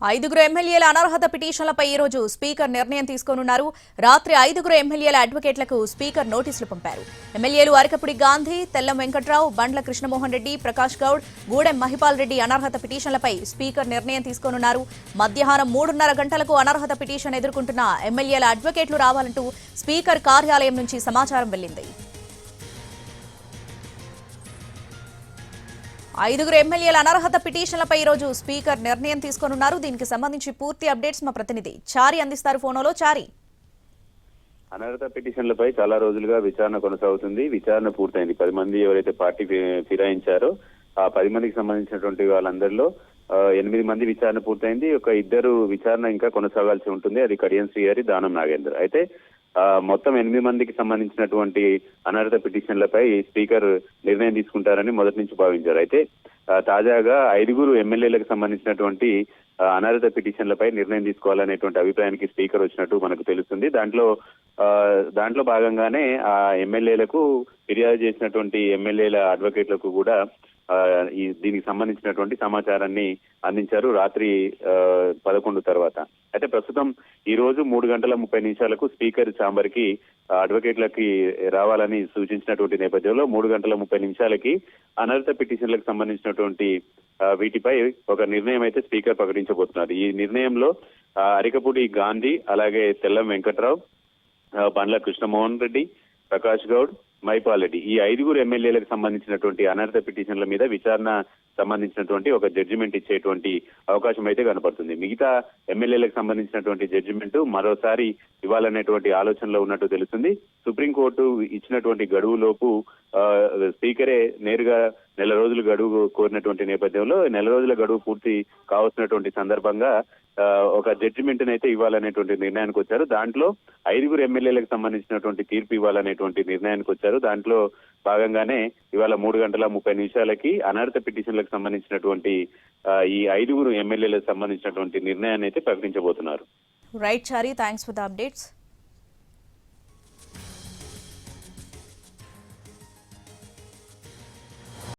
ఐదుగురు ఎమ్మెల్యేల అనర్హత పిటిషన్లపై ఈ రోజు స్పీకర్ నిర్ణయం తీసుకోనున్నారు. రాత్రి ఐదుగురు ఎమ్మెల్యేల అడ్వకేట్లకు స్పీకర్ నోటీసులు పంపారు. ఎమ్మెల్యేలు అరకపుడి గాంధీ తెల్లం వెంకట్రావు బండ్ల కృష్ణమోహన్ రెడ్డి ప్రకాష్ గౌడ్ గూడెం మహిపాల్ రెడ్డి అనర్హత పిటిషన్లపై స్పీకర్ నిర్ణయం తీసుకోనున్నారు. మధ్యాహ్నం మూడున్నర గంటలకు అనర్హత పిటిషన్ ఎదుర్కొంటున్న ఎమ్మెల్యేల అడ్వకేట్లు రావాలంటూ స్పీకర్ కార్యాలయం నుంచి సమాచారం వెళ్ళింది ఐదుగురు ఎమ్మెల్యేల అనర్హత పిటిషన్లపై ఈ రోజు స్పీకర్ నిర్ణయం తీసుకోనున్నారు. దీనికి సంబంధించి పూర్తి అప్డేట్స్ మా ప్రతినిధి చారి అందిస్తారు ఫోనోలో. చారి. అనర్హత పిటిషన్లపై చాలా రోజులుగా విచారణ కొనసాగుతుంది. విచారణ పూర్తయింది. పది మంది ఎవరైతే పార్టీ ఫిరాయించారో ఆ పది మందికి సంబంధించినటువంటి వాళ్ళందరిలో ఎనిమిది మంది విచారణ పూర్తయింది. ఒక ఇద్దరు విచారణ ఇంకా కొనసాగాల్సి ఉంటుంది. అది కడియం శ్రీహరి దానం నాగేందర్. అయితే మొత్తం ఎనిమిది మందికి సంబంధించినటువంటి అనర్హత పిటిషన్లపై స్పీకర్ నిర్ణయం తీసుకుంటారని మొదటి నుంచి భావించారు. అయితే తాజాగా ఐదుగురు ఎమ్మెల్యేలకు సంబంధించినటువంటి అనర్హత పిటిషన్లపై నిర్ణయం తీసుకోవాలనేటువంటి అభిప్రాయానికి స్పీకర్ వచ్చినట్టు మనకు తెలుస్తుంది. దాంట్లో దాంట్లో భాగంగానే ఆ ఎమ్మెల్యేలకు ఫిర్యాదు చేసినటువంటి ఎమ్మెల్యేల అడ్వకేట్లకు కూడా ఈ దీనికి సంబంధించినటువంటి సమాచారాన్ని అందించారు రాత్రి పదకొండు తర్వాత. అయితే ప్రస్తుతం ఈ రోజు మూడు గంటల ముప్పై నిమిషాలకు స్పీకర్ ఛాంబర్కి అడ్వకేట్లకి రావాలని సూచించినటువంటి నేపథ్యంలో మూడు గంటల ముప్పై నిమిషాలకి అనర్హత పిటిషన్లకు సంబంధించినటువంటి వీటిపై ఒక నిర్ణయం అయితే స్పీకర్ ప్రకటించబోతున్నారు. ఈ నిర్ణయంలో అరికపూడి గాంధీ అలాగే తెల్లం వెంకట్రావు బండ్ల కృష్ణమోహన్ రెడ్డి ప్రకాష్ గౌడ్ మైపాల్ రెడ్డి. ఈ ఐదుగురు ఎమ్మెల్యేలకు సంబంధించినటువంటి అనర్హత పిటిషన్ల మీద విచారణ సంబంధించినటువంటి ఒక జడ్జిమెంట్ ఇచ్చేటువంటి అవకాశం అయితే కనపడుతుంది. మిగతా ఎమ్మెల్యేలకు సంబంధించినటువంటి జడ్జిమెంట్ మరోసారి ఇవ్వాలనేటువంటి ఆలోచనలో ఉన్నట్టు తెలుస్తుంది. సుప్రీంకోర్టు ఇచ్చినటువంటి గడువులోపు ఆ, స్పీకరే నేరుగా నెల రోజులు గడువు కోరినటువంటి నేపథ్యంలో నెల రోజుల గడువు పూర్తి కావాల్సినటువంటి సందర్భంగా ఆ, ఒక జడ్జిమెంట్ అయితే ఇవ్వాలనేటువంటి నిర్ణయానికి వచ్చారు. దాంట్లో ఐదుగురు ఎమ్మెల్యేలకు సంబంధించినటువంటి తీర్పు ఇవ్వాలనేటువంటి నిర్ణయానికి వచ్చారు. దాంట్లో భాగంగానే ఇవాళ మూడు గంటల ముప్పై నిమిషాలకి అనర్హత పిటిషన్లకు సంబంధించినటువంటి ఈ ఐదుగురు ఎమ్మెల్యేలకు సంబంధించినటువంటి నిర్ణయాన్ని అయితే ప్రకటించబోతున్నారు. Right, Chari, thanks for the updates.